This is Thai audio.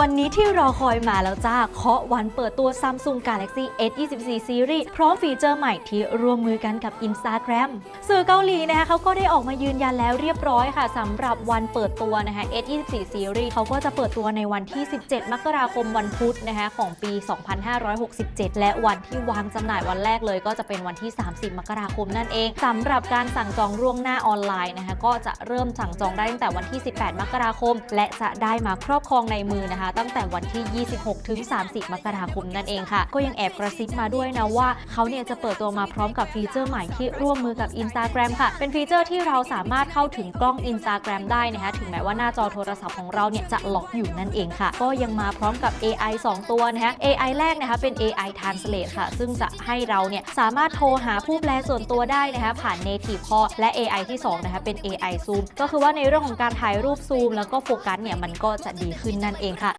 วันนี้ที่รอคอยมาแล้วจ้า เคาะวันเปิดตัว Samsung Galaxy S24 Series พร้อมฟีเจอร์ใหม่ที่ร่วมมือกันกับ Instagram สื่อเกาหลีนะคะเขาก็ได้ออกมายืนยันแล้วเรียบร้อยค่ะสำหรับวันเปิดตัวนะคะ S24 Series เขาก็จะเปิดตัวในวันที่ 17 มกราคมวันพุธนะคะของปี 2567 และวันที่วางจำหน่ายวันแรกเลย ก็จะเป็นวันที่ 30 มกราคมนั่นเองสำหรับการสั่งจองล่วงหน้าออนไลน์นะคะก็จะเริ่มสั่งจองได้ตั้งแต่วันที่ 18 มกราคม และจะได้มาครอบครองในมือนะคะตั้งแต่วันที่ 26 ถึง 30 มกราคมนั่นเองค่ะ ก็ยังแอบกระซิบมาด้วยนะว่าเขาเนี่ยจะเปิดตัวมาพร้อมกับฟีเจอร์ใหม่ที่ร่วมมือกับ Instagram ค่ะ เป็นฟีเจอร์ที่เราสามารถเข้าถึงกล้อง Instagram ได้นะคะ ถึงแม้ว่าหน้าจอโทรศัพท์ของเราเนี่ยจะล็อกอยู่นั่นเองค่ะ ก็ยังมาพร้อมกับ AI 2 ตัวนะคะ AI แรกนะคะเป็น AI Translate ค่ะ ซึ่งจะให้เราเนี่ยสามารถโทรหาผู้แปลส่วนตัวได้นะคะผ่าน Native Call และ AI ที่2นะคะเป็น AI Zoom ก็คือว่าในเรื่องของการถ่ายรูปซูมแล้วก็โฟกัสเนี่ยมันก็จะดีขึ้นนั่นเองค่ะ